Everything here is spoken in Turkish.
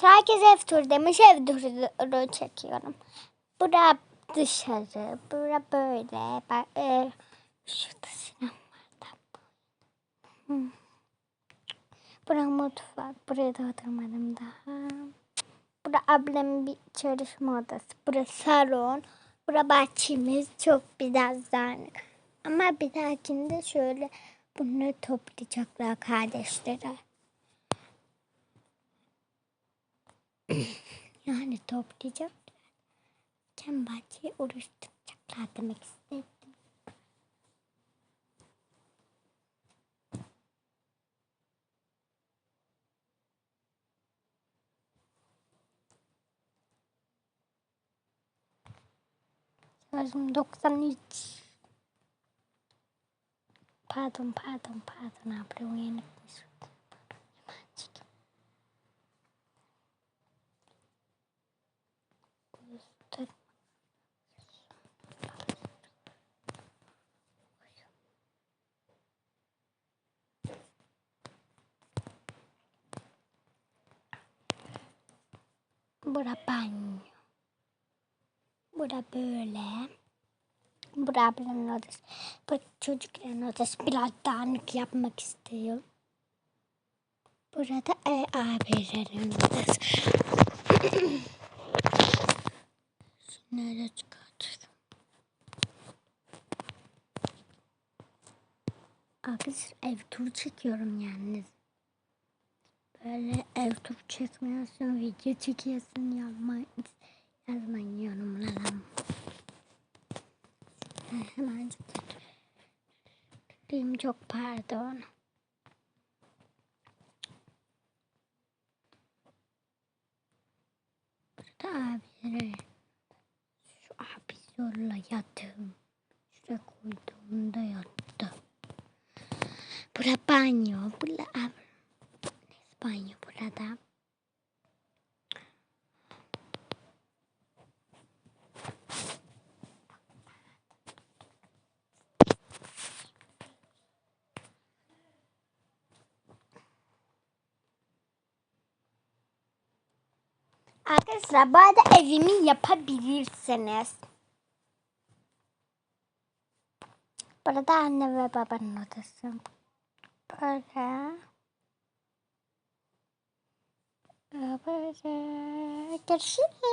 Herkes ev turu demiş. Ev turu çekiyorum. Bura dışarı. Bura böyle. Bak, e, şurada sinema var da. Hmm. Bura mutfak. Buraya da oturmadım daha. Bura ablamın bir çalışma odası. Bura salon. Bura bahçemiz. Çok biraz dağınık. Ama bir dahakinde şöyle bunları toplayacaklar kardeşleri. yani top diyeceğim. Çemberçi uğraştıracaklar demek istedim. Şarjım 93. Pardon pardon pardon abone olmayı unutmuşum. Bura banyo. Bura böyle. Bura ablamın odası. Bu çocukların odası. Biraz dağınık yapmak istiyorum. Burada e, abilerin odası. Şunları çıkartıyorum. Arkadaşlar ev turu çekiyorum yalnız. Böyle ev turu çekmiyorsun, video çekiyorsun yazmayın, yazmayın yorumlara. Hemen Benim çok pardon. Burada abileri. Şu abi zorla yattım. Şuraya koyduğumda yattı. Bura banyo. Bura banyo burada. Arkadaşlar bu arada evimi yapabilirsiniz. Burada anne ve babanın odası. Böyle. Böyle. Görüşürüz.